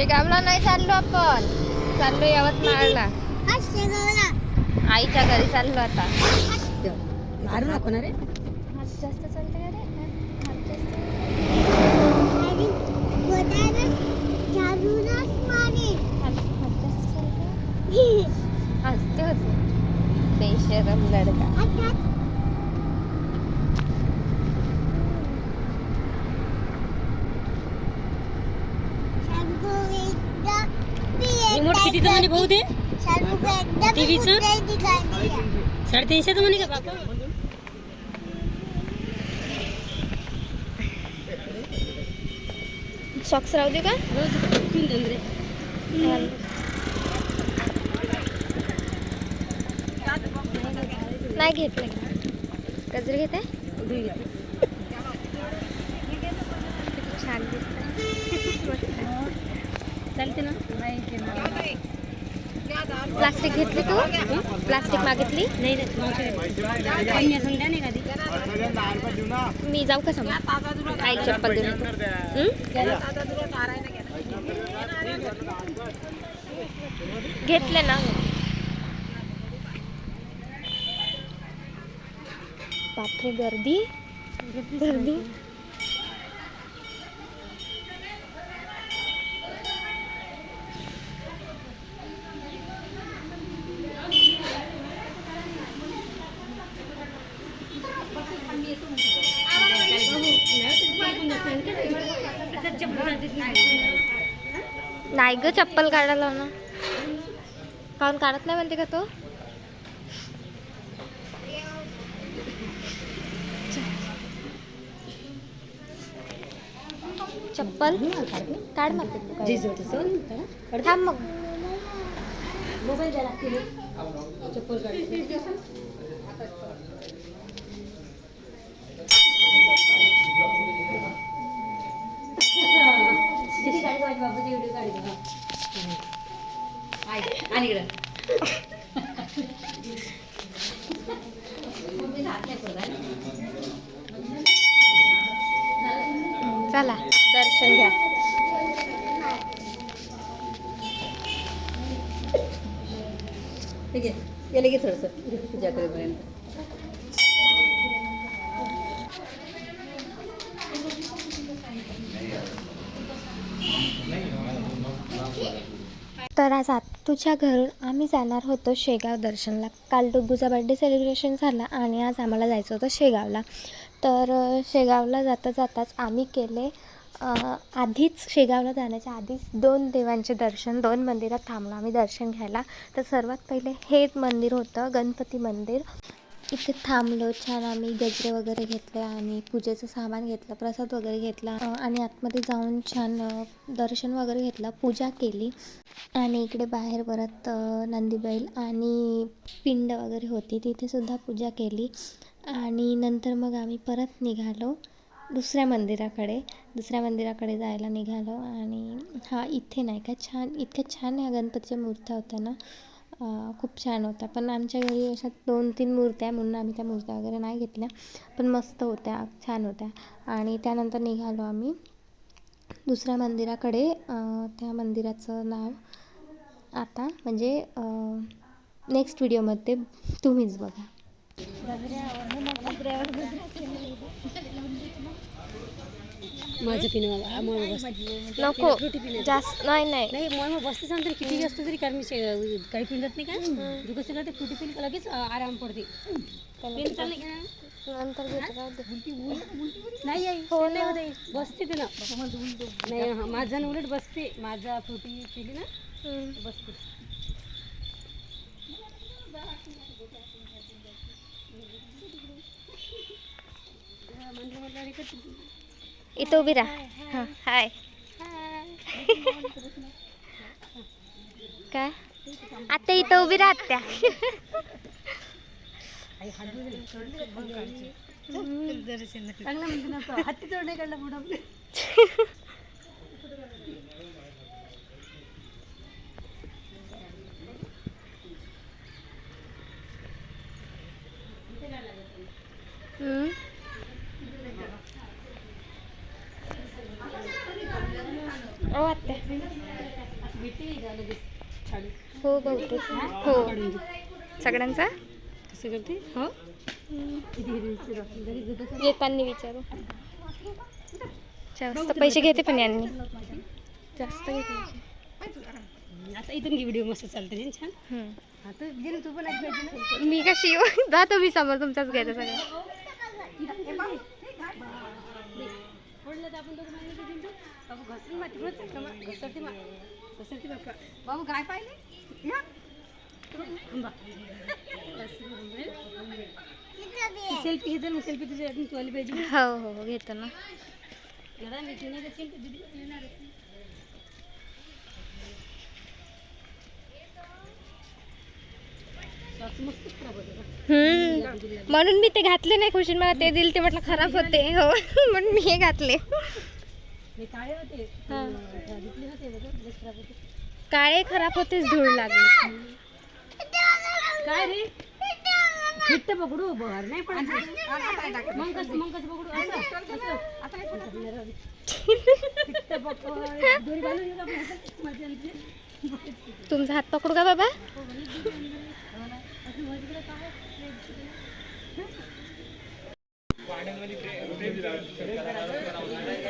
शेगावला नाही चाललो आपण. चाललो यवतमाळला आईच्या घरी चाललो आता. मारू नको ना रे. जास्त चालते का रे बेशरम लडका. रिमोट कितीचं म्हणे भाऊ ते टीव्हीचं? साडेतीनशेचं म्हणे का बापा सॉक्स राहू दे का? नाही घेतलं गजर घेत आहे? छान दिसत चालते ना? प्लास्टिक घेतली तू? प्लास्टिक मागितली? नाही मी जाऊ का समोर? आई चप्पल देऊन? घेतले ना. बापरे गर्दी. गर्दी. ग चप्पल काढायला ना. काऊन काढत नाही म्हणते का तो? चप्पल? काढ मग. थांब मग. मोबाईल द्या काढते माझ्या बाबाची व्हिडिओ आणि इकडं. चला दर्शन घ्या. ठीक आहे गेले की थोडंसं. पूजा करेपर्यंत. तर आज तुझ्या घरून आम्ही जाणार होतो शेगाव दर्शनला. काल डुग्गूचा बड्डे सेलिब्रेशन झाला आणि आज आम्हाला जायचं होतं शेगावला. तर शेगावला जाता जाताच आम्ही केले आधीच शेगावला जाण्याच्या आधीच दोन देवांचे दर्शन दोन मंदिरात थांबलो आम्ही दर्शन घ्यायला. तर सर्वात पहिले हे मंदिर होतं गणपती मंदिर. इथे थांबलो छान आम्ही गजरे वगैरे घेतले आणि पूजेचं सामान घेतलं प्रसाद वगैरे घेतला. आणि आतमध्ये जाऊन छान दर्शन वगैरे घेतलं पूजा केली. आणि इकडे बाहेर परत नंदीबैल आणि पिंड वगैरे होती तिथेसुद्धा पूजा केली. आणि नंतर मग आम्ही परत निघालो दुसऱ्या मंदिराकडे. दुसऱ्या मंदिराकडे जायला निघालो आणि हा इथे नाही का छान इतक्या छान ह्या गणपतीच्या मूर्त्या होत्या ना खूप छान होत्या पण आमच्या घरी अशा दोन तीन मूर्त्या म्हणून आम्ही त्या मूर्त्या वगैरे नाही घेतल्या. पण मस्त होत्या छान होत्या. आणि त्यानंतर निघालो आम्ही दुसऱ्या मंदिराकडे. त्या मंदिराचं नाव आता म्हणजे नेक्स्ट व्हिडिओमध्ये तुम्हीच बघा. माझं पिन मग बसते. नको पिन जास्त नाही नाही. नाही मग मग बसते सांगते किती असतो तरी कारण मी शे- काही पिंडत नाही का? तू कसं करते फ्रुटी पिन का लगेच आराम पडते पेन चालले का? नंतर घेतो राहू दे. नाही आई हो नाही ना. बसते ते ना नाही हा, माझा ना उलट बसते. माझा फ्रुटी केली ना हम्म. बसते. म्हटलं म्हटलं हे करते. इथं उभी राहा. हां हाय. काय? आता इथं उभी राहत त्या. चांगला म्हणते ना तो. हाती तोड नाही काढला पुढं आपलं. हम्म. ओ आत्या साडी हो बहुतेक हो. सगळ्यांचा? कसं करते हो? येताना विचारू. जास्त पैसे घेते पण यांनी. जास्त घेते आता इथून घे व्हिडिओ मस्त चालते छान. हम्म. आता तू पण मी कशी येऊ? जा तुम्ही समोर तुमचाच घ्यायचं सगळं. बाबू घसरून माती घसरते मा घसरते मा घसरते बाबा बाबू काय पाहिले? या. सेल्फी घेते ना सेल्फी तुझ्या पाहिजे. हो हो हो घेतो ना. दादा मी येणार म्हणून मी ते घातले नाही खुशीन मला ते दिल ते म्हटलं खराब होते. हो म्हणून मी हे घातले. काळे हा. खराब होते काळे खराब होतेच धूळ लागली. काय रे? फिट्ट पकडू बर नाही पण मग कसं मग कसं पकडू असं. तुमचा हात पकडू का बाबा? असं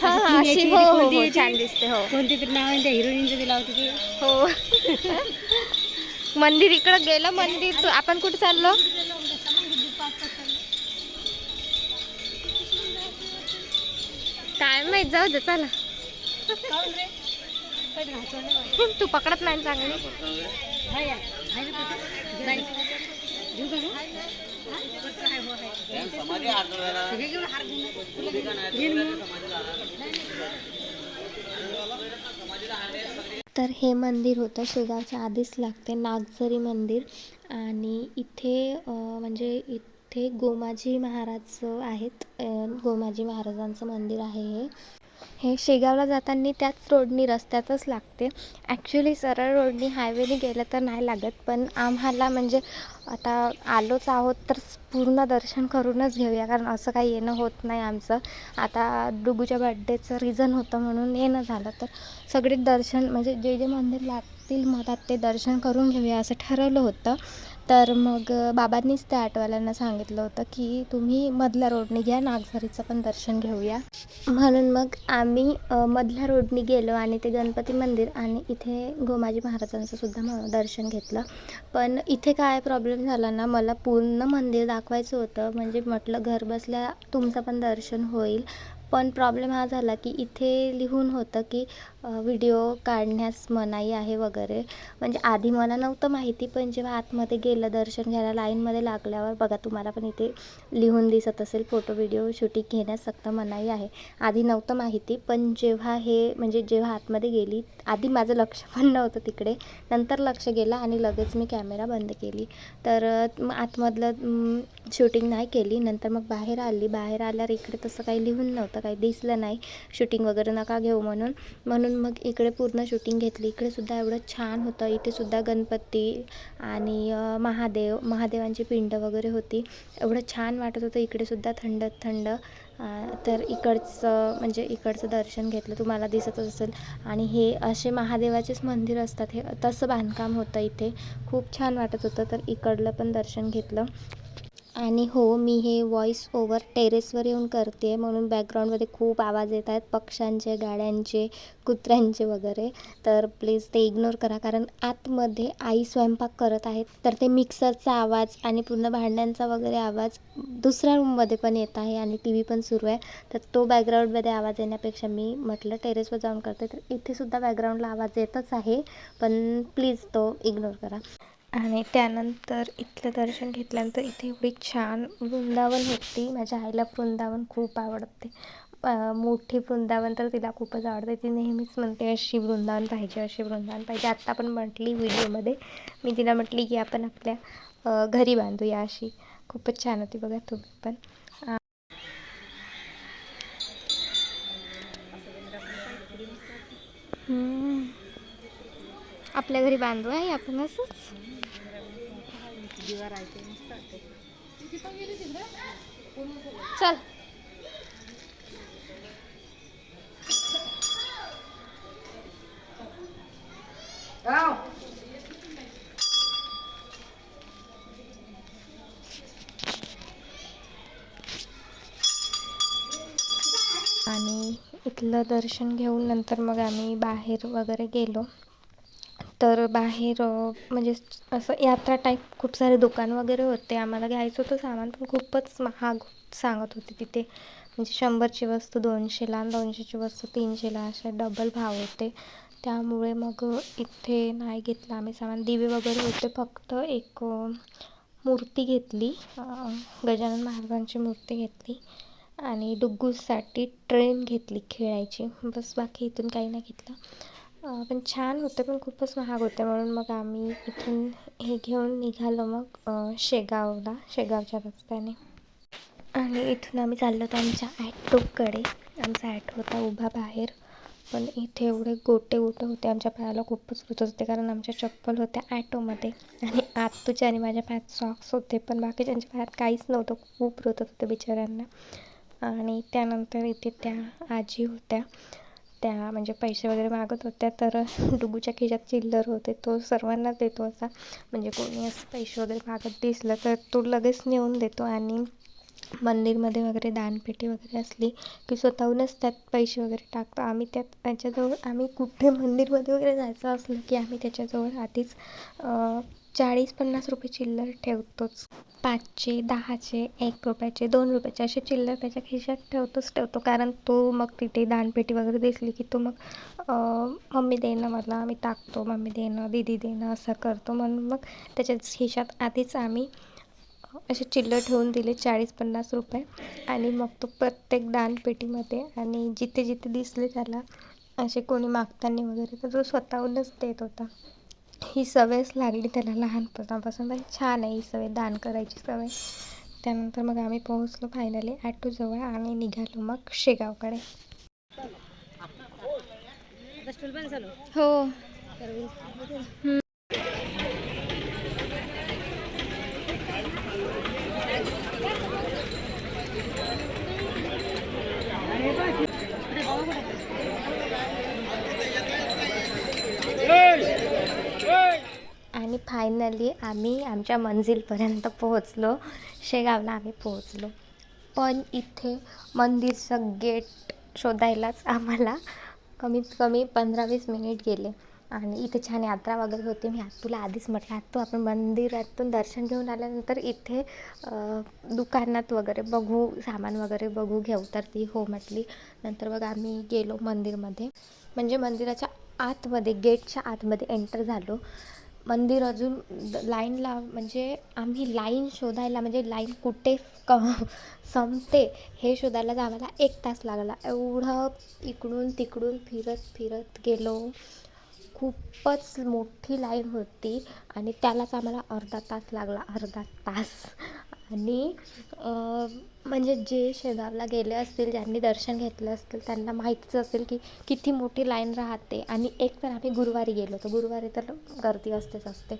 हा हा अशी हो हो हो? छान दिसते हो कोणते तरी नाव आहे त्या हिरोईनचं ते लावते ते हो मंदिर इकडं गेलं मंदिर तू आपण कुठे चाललो काय माहीत जाऊ दे चला. तू पकडत नाही चांगली तर हे मंदिर होतं शेगावच्या आधीच लागते नागझरी मंदिर. आणि इथे म्हणजे इथे गोमाजी महाराज आहेत. गोमाजी महाराजांचं मंदिर आहे हे. हे शेगावला जाताना त्याच रोडनी रस्त्यातच लागते. ॲक्च्युली सरळ रोडनी हायवेने गेलं तर नाही लागत पण आम्हाला म्हणजे आता आलोच आहोत तर पूर्ण दर्शन करूनच घेऊया कारण असं काही येणं होत नाही आमचं. आता डुगूच्या बड्डेचं रिझन होतं म्हणून येणं झालं तर सगळे दर्शन म्हणजे जे जे मंदिर लागतील मधात ते दर्शन करून घेऊया असं ठरवलं होतं. तर मग बाबांनीच त्या आटवाल्यांना सांगितलं होतं की तुम्ही मधल्या रोडने घ्या नागझरीचं पण दर्शन घेऊया. म्हणून मग आम्ही मधल्या रोडने गेलो आणि ते गणपती मंदिर आणि इथे गोमाजी महाराजांचं सुद्धा म दर्शन घेतलं. पण इथे काय प्रॉब्लेम झाला ना मला पूर्ण मंदिर दाखवायचं होतं. म्हणजे म्हटलं घर बसल्या तुमचं पण दर्शन होईल. पण प्रॉब्लेम हा झाला की इथे लिहून होतं की व्हिडिओ काढण्यास मनाई आहे वगैरे. म्हणजे आधी मला नव्हतं माहिती पण जेव्हा आतमध्ये गेलं दर्शन घ्यायला लाईनमध्ये लागल्यावर बघा तुम्हाला पण इथे लिहून दिसत असेल फोटो व्हिडिओ शूटिंग घेण्यास सक्त मनाई आहे. आधी नव्हतं माहिती पण जेव्हा हे म्हणजे जेव्हा आतमध्ये गेली आधी माझं लक्ष पण नव्हतं तिकडे. नंतर लक्ष गेलं आणि लगेच मी कॅमेरा बंद केली. तर मग आतमधलं शूटिंग नाही केली. नंतर मग बाहेर आली. बाहेर आल्यावर इकडे तसं काही लिहून नव्हतं काही दिसलं नाही. शूटिंग वगैरे नका घेऊ म्हणून. म्हणून मग इकडे पूर्ण शूटिंग घेतली. इकडे सुद्धा एवढं छान होतं. इथे सुद्धा गणपती आणि महादेव महादेवांची पिंड वगैरे होती. एवढं छान वाटत होतं. इकडेसुद्धा थंड थंड तर इकडचं म्हणजे इकडचं दर्शन घेतलं. तुम्हाला दिसतच असेल. आणि हे असे महादेवाचेच मंदिर असतात. हे तसं बांधकाम होतं इथे. खूप छान वाटत होतं. तर इकडलं पण दर्शन घेतलं. आणि हो मी हे व्हॉईस ओवर टेरेसवर येऊन करते आहे म्हणून बॅकग्राऊंडमध्ये खूप आवाज येत आहेत पक्ष्यांचे गाड्यांचे कुत्र्यांचे वगैरे. तर प्लीज ते इग्नोर करा कारण आतमध्ये आई स्वयंपाक करत आहेत. तर ते मिक्सरचा आवाज आणि पूर्ण भांड्यांचा वगैरे आवाज दुसऱ्या रूममध्ये पण येत आहे आणि टी व्ही पण सुरू आहे. तर तो बॅकग्राऊंडमध्ये आवाज येण्यापेक्षा मी म्हटलं टेरेसवर जाऊन करते. तर इथेसुद्धा बॅकग्राऊंडला आवाज येतच आहे पण प्लीज तो इग्नोर करा. आणि त्यानंतर इथलं दर्शन घेतल्यानंतर इथे एवढी छान वृंदावन होती. माझ्या आईला वृंदावन खूप आवडते. मोठी वृंदावन तर तिला खूपच आवडते. ती नेहमीच म्हणते अशी वृंदावन पाहिजे अशी वृंदावन पाहिजे. आत्ता पण म्हटली व्हिडिओमध्ये. मी तिला म्हटली की आपण आपल्या घरी बांधूया अशी. खूपच छान होती बघा तुम्ही पण. आपल्या घरी बांधू आहे आपण असंच? चल. आणि इथलं दर्शन घेऊन नंतर मग आम्ही बाहेर वगैरे गेलो. तर बाहेर म्हणजे असं यात्रा टाईप खूप सारे दुकान वगैरे होते. आम्हाला घ्यायचं होतं सामान पण खूपच महाग सांगत होते तिथे. म्हणजे शंभरची वस्तू दोनशेला आणि दोनशेची वस्तू तीनशेला असे डबल भाव होते. त्यामुळे मग इथे नाही घेतलं आम्ही सामान. दिवे वगैरे होते फक्त एक मूर्ती घेतली. गजानन महाराजांची मूर्ती घेतली. आणि डुग्गूसाठी ट्रेन घेतली खेळायची. बस बाकी इथून काही नाही घेतलं. पण छान होते पण खूपच महाग होते. म्हणून मग आम्ही इथून हे घेऊन निघालो मग शेगावला शेगावच्या रस्त्याने. आणि इथून आम्ही चाललो होतो आमच्या ॲटोकडे आमचा ॲटो होता उभा बाहेर. पण इथे एवढे गोटे गोटे होते आमच्या पायाला खूपच रुचत होते कारण आमच्या चप्पल होत्या ॲटोमध्ये आणि आत्तूच्या आणि माझ्या पायात सॉक्स होते पण बाकीच्यांच्या पायात काहीच नव्हतं. खूप रुतत होते बिचाऱ्यांना. आणि त्यानंतर इथे त्या आजी होत्या. त्या म्हणजे पैसे वगैरे मागत होत्या तर डुगूच्या खिशात चिल्लर होते. तो सर्वांना देतो असा. म्हणजे कोणी असं पैसे वगैरे मागत दिसलं तर तो लगेच नेऊन देतो. आणि मंदिरमध्ये वगैरे दानपेटी वगैरे असली की स्वतःहूनच त्यात पैसे वगैरे टाकतो. आम्ही त्यात त्याच्याजवळ आम्ही कुठे मंदिरमध्ये वगैरे जायचं असलं की आम्ही त्याच्याजवळ आधीच चाळीस पन्नास रुपये चिल्लर ठेवतोच. पाचचे दहाचे एक रुपयाचे दोन रुपयाचे असे चिल्लर त्याच्या खिशात ठेवतोच ठेवतो. कारण तो मग तिथे दानपेटी वगैरे दिसली की तो मग मम्मी दे ना मला मी टाकतो मम्मी दे ना दीदी दे ना असं करतो. म्हणून मग त्याच्या खिशात आधीच आम्ही असे चिल्लर ठेवून दिले चाळीस पन्नास रुपये. आणि मग तो प्रत्येक दानपेटीमध्ये आणि जिथे जिथे दिसले त्याला असे कोणी मागताना वगैरे तर तो स्वतःहूनच देत होता. ही सवयच लागली त्याला लहानपणापासून. पण छान आहे ही सवय दान करायची सवय. त्यानंतर मग आम्ही पोहोचलो फायनली ॲटोजवळ आणि निघालो मग शेगावकडे. हो तर आणि फायनली आम्ही आमच्या मंजिलपर्यंत पोहोचलो. शेगावला आम्ही पोहोचलो. पण इथे मंदिरचं गेट शोधायलाच आम्हाला कमीत कमी पंधरा वीस मिनिट गेले. आणि इथे छान यात्रा वगैरे होती. मी आत तुला आधीच म्हटलं आत्तू आपण मंदिरातून दर्शन घेऊन आल्यानंतर इथे दुकानात वगैरे बघू सामान वगैरे बघू घेऊ. तर ती हो म्हटली. नंतर मग आम्ही गेलो मंदिरमध्ये. म्हणजे मंदिराच्या आतमध्ये गेटच्या आतमध्ये एंटर झालो. मंदिर अजून द- लाईनला म्हणजे आम्ही लाईन शोधायला म्हणजे लाईन कुठे क संपते हे शोधायलाच आम्हाला एक तास लागला. एवढं इकडून तिकडून फिरत फिरत गेलो. खूपच मोठी लाईन होती आणि त्यालाच आम्हाला अर्धा तास लागला. अर्धा तास. आणि म्हणजे जे शेगावला गेले असतील ज्यांनी दर्शन घेतलं असतील त्यांना माहितीच असेल की किती मोठी लाईन राहते. आणि एक तर आम्ही गुरुवारी गेलो होतो. गुरुवारी तर गर्दी असतेच असते.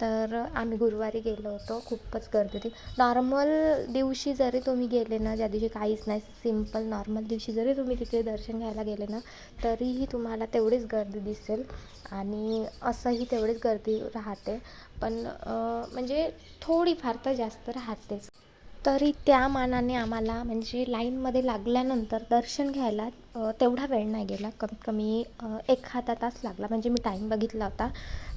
तर आम्ही गुरुवारी गेलो होतो. खूपच गर्दी होती. नॉर्मल दिवशी जरी तुम्ही गेले ना ज्या दिवशी काहीच नाही सिंपल नॉर्मल दिवशी जरी तुम्ही तिथे दर्शन घ्यायला गेले ना तरीही तुम्हाला तेवढीच गर्दी दिसेल. आणि असंही तेवढीच गर्दी राहते. पण म्हणजे थोडीफार तर जास्त राहतेच. तरी त्या मानाने आम्हाला म्हणजे लाईनमध्ये लागल्यानंतर दर्शन घ्यायला तेवढा वेळ नाही गेला. कमीत कमी एखादा एक तास लागला. म्हणजे मी टाईम बघितला होता.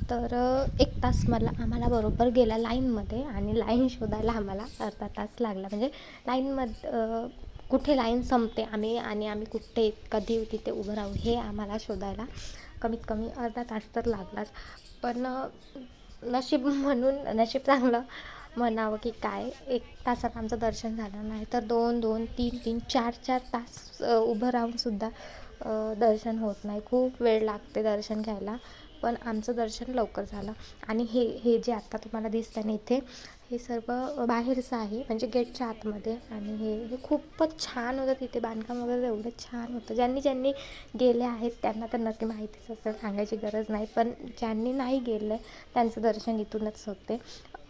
तर एक तास मला आम्हाला बरोबर गेला लाईनमध्ये आणि लाईन शोधायला आम्हाला अर्धा तास लागला. म्हणजे लाईनमध्ये कुठे लाईन संपते आम्ही आणि आम्ही कुठे कधी तिथे उभं राहू हे आम्हाला शोधायला कमीत कमी अर्धा तास तर लागलाच. पण नशीब म्हणून नशीब चांगलं म्हणावं की काय? एक तासात आमचं दर्शन झालं. नाही तर दोन दोन तीन तीन चार चार तास उभं राहूनसुद्धा दर्शन होत नाही. खूप वेळ लागते दर्शन घ्यायला. पण आमचं दर्शन लवकर झालं. आणि हे हे जे आत्ता तुम्हाला दिसतं ना इथे हे सर्व बाहेरचं आहे. म्हणजे गेटच्या आतमध्ये. आणि हे हे खूपच छान होतं तिथे. बांधकाम वगैरे एवढं छान होतं. ज्यांनी ज्यांनी गेले आहेत त्यांना तर नक्की माहितीच असेल सांगायची गरज नाही. पण ज्यांनी नाही गेलं त्यांचं दर्शन इथूनच होते.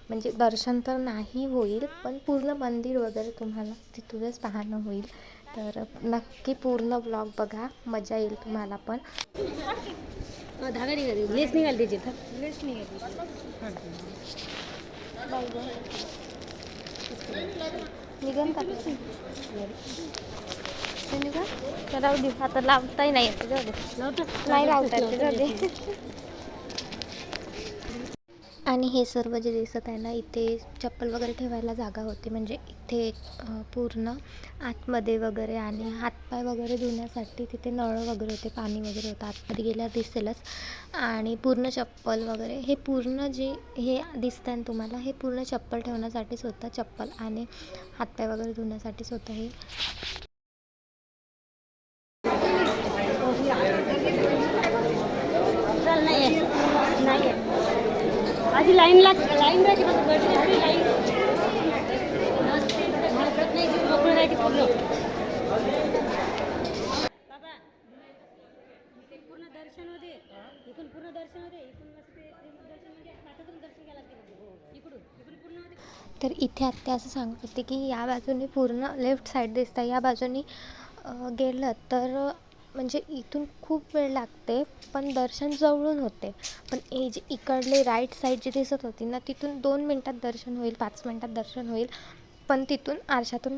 म्हणजे दर्शन तर नाही होईल पण पूर्ण मंदिर वगैरे तुम्हाला तिथूनच पाहणं होईल. तर नक्की पूर्ण ब्लॉग बघा. मजा येईल तुम्हाला पण. धागा निघाली लेस निघाली त्याची लेस निघन का ते निघा तर राहू दे आता लावताही नाही येते जाऊ दे। नाही लावता येते जाऊ दे। आणि हे सर्व जे दिसत आहे ना इथे चप्पल वगैरे ठेवायला जागा होती. म्हणजे इथे पूर्ण आतमध्ये वगैरे आणि हातपाय वगैरे धुण्यासाठी तिथे नळ वगैरे होते पाणी वगैरे होतं. आतमध्ये गेल्यावर दिसेलच. आणि पूर्ण चप्पल वगैरे हे पूर्ण जे हे दिसतं आहे तुम्हाला हे पूर्ण चप्पल ठेवण्यासाठीच होतं चप्पल आणि हातपाय वगैरे धुण्यासाठीच होतं हे. नाही आधी लाईन लागते लाईन राहते फक्त गर्दी असते लाईन. नसते नाही मोकळं पूर्ण. बाबा पूर्ण दर्शन होते. इकडून पूर्ण दर्शन होते. इकडून मस्त दर्शन म्हणजे दर्शन घ्यायला लागते म्हणजे. हो, इकडून इकडून पूर्ण होते. तर इथे आत्ता असं सांगत होते की या बाजूने पूर्ण लेफ्ट साईड दिसतं. या बाजूने गेलं तर म्हणजे इथून खूप वेळ लागते पण दर्शन जवळून होते. पण हे जे इकडले राईट साईड जी दिसत होती ना तिथून दोन मिनटात दर्शन होईल पाच मिनटात दर्शन होईल. पण तिथून आरशातून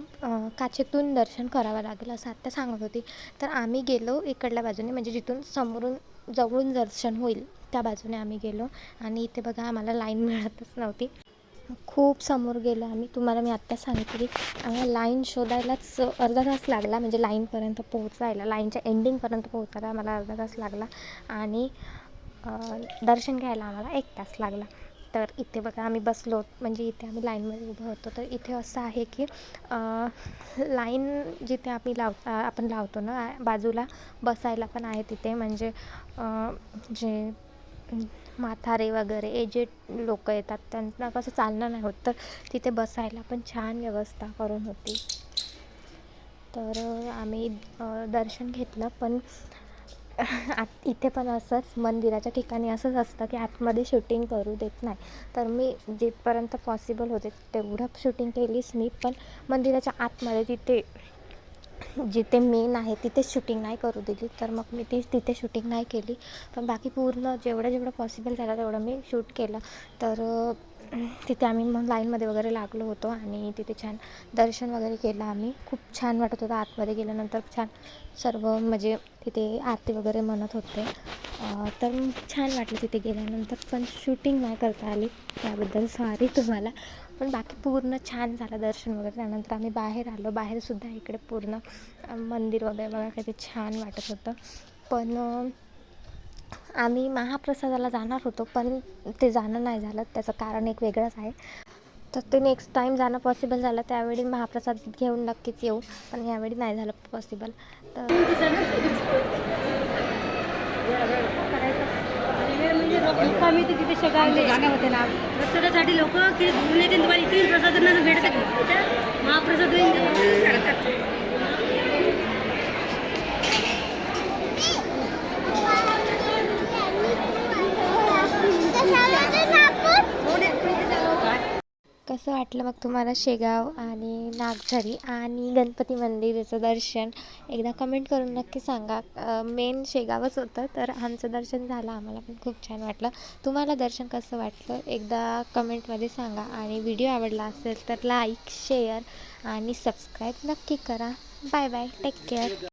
काचेतून दर्शन करावं लागेल असं आत्ता सांगत होती. तर आम्ही गेलो इकडल्या बाजूने म्हणजे जिथून समोरून जवळून दर्शन होईल त्या बाजूने आम्ही गेलो. आणि इथे बघा आम्हाला लाईन मिळतच नव्हती. खूप समोर गेलो आम्ही तुम्हाला मी आत्ता सांगितलं. की आम्हाला लाईन शोधायलाच अर्धा तास लागला म्हणजे लाईनपर्यंत पोहोचायला. लाईनच्या एंडिंगपर्यंत पोहोचायला आम्हाला अर्धा तास लागला. आणि दर्शन घ्यायला आम्हाला एक तास लागला. तर इथे बघा आम्ही बसलो म्हणजे इथे आम्ही लाईनमध्ये उभं होतो. तर इथे असं आहे की लाईन जिथे आम्ही लाव आपण लावतो ना बाजूला बसायला पण आहे तिथे. म्हणजे जे म्हातारे वगैरे एजेड लोक येतात त्यांना कसं चालणं नाही होत. तर तिथे बसायला पण छान व्यवस्था करून होती. तर आम्ही दर्शन घेतलं पण आत इथे पण असंच मंदिराच्या ठिकाणी असंच असतं की आतमध्ये शूटिंग करू देत नाही. तर मी जिथपर्यंत पॉसिबल होते तेवढं शूटिंग केलीच मी पण मंदिराच्या आतमध्ये तिथे जिथे मेन आहे तिथेच शूटिंग नाही करू दिली. तर मग मी ती तिथे शूटिंग नाही केली. पण बाकी पूर्ण जेवढं जेवढं पॉसिबल झालं तेवढं मी शूट केलं. तर तिथे आम्ही मग लाईनमध्ये वगैरे लागलो होतो आणि तिथे छान दर्शन वगैरे केलं आम्ही. खूप छान वाटत होतं. आतमध्ये गेल्यानंतर छान सर्व म्हणजे तिथे आरती वगैरे म्हणत होते. तर छान वाटलं तिथे गेल्यानंतर पण शूटिंग नाही करता आली त्याबद्दल. सॉरी तुम्हाला. पण बाकी पूर्ण छान झालं दर्शन वगैरे. त्यानंतर आम्ही बाहेर आलो. बाहेरसुद्धा इकडे पूर्ण मंदिर वगैरे बघा किती छान वाटत होतं. पण आम्ही महाप्रसादाला जाणार होतो पण ते जाणं नाही झालं. त्याचं कारण एक वेगळंच आहे. तर ते नेक्स्ट टाईम जाणं पॉसिबल झालं. त्यावेळी महाप्रसाद घेऊन नक्कीच येऊ. पण यावेळी नाही झालं पॉसिबल तर आणि वेळ म्हणजे लोक आम्ही ते तिथे शेगावले जाणे होते ना. प्रसादासाठी लोक की घुमून येते तुम्हाला इथे प्रसाद भेटतात महाप्रसाद कसं वाटलं मग तुम्हाला शेगाव आणि नागझरी आणि गणपती मंदिराचं दर्शन? एकदा कमेंट करून नक्की सांगा. मेन शेगावच होतं तर आमचं दर्शन झालं. आम्हाला पण खूप छान वाटलं. तुम्हाला दर्शन कसं वाटलं? एकदा कमेंटमध्ये सांगा. आणि व्हिडिओ आवडला असेल तर लाईक शेअर आणि सबस्क्राईब नक्की करा. Bye bye take care